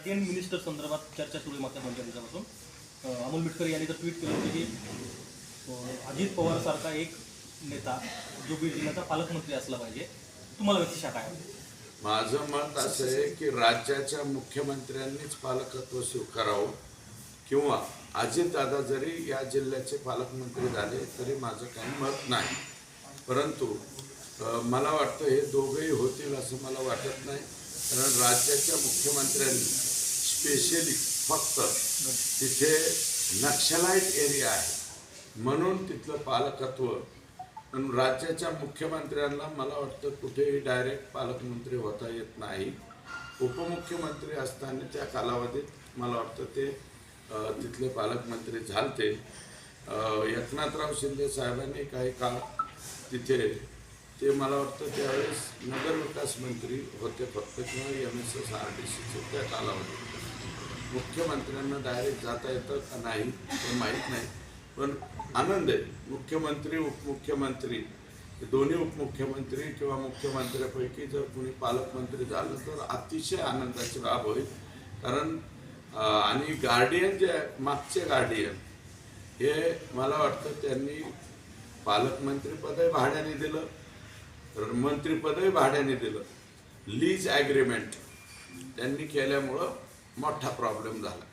Guardian minister संदर्भात चर्चा सुरू आहे मागच्या दोन चार दिवसापासून. अमोल मिटकर यांनी तर ट्विट केलं होतं की अजित पवारसारखा एक नेता जो बीड जिल्ह्याचा पालकमंत्री असला पाहिजे. तुम्हाला व्यक्ती शाखा आहे. माझं मत असं आहे की राज्याच्या मुख्यमंत्र्यांनीच पालकत्व स्वीकारावं किंवा अजितदादा जरी या जिल्ह्याचे पालकमंत्री झाले तरी माझं काही मत नाही. परंतु मला वाटतं हे दोघंही होतील असं मला वाटत नाही. कारण राज्याच्या मुख्यमंत्र्यांनी स्पेशली फक्त तिथे नक्षलाईट एरिया आहे. म्हणून तिथलं पालकत्व. राज्याच्या मुख्यमंत्र्यांना मला वाटतं कुठेही डायरेक्ट पालकमंत्री होता येत नाही. उपमुख्यमंत्री असताना त्या कालावधीत मला वाटतं ते तिथले पालकमंत्री झालते. एकनाथराव शिंदे साहेबांनी काही काळ तिथे ते मला वाटतं त्यावेळेस नगरविकास मंत्री होते फक्त किंवा M S S R D सीचे त्या कालावधीत. मुख्यमंत्र्यांना डायरेक्ट जाता येतं का नाही पण माहीत नाही. पण आनंद आहे. मुख्यमंत्री उपमुख्यमंत्री हे दोन्ही उपमुख्यमंत्री किंवा मुख्यमंत्र्यापैकी जर कोणी पालकमंत्री झालं तर अतिशय आनंदाची बाब होईल. कारण आणि गार्डियन जे आहे मागचे गार्डियन हे मला वाटतं त्यांनी पालकमंत्रीपदही भाड्याने दिलं तर मंत्रिपदही भाड्याने दिलं. लीज ॲग्रीमेंट त्यांनी केल्यामुळं मोठा प्रॉब्लेम झाला.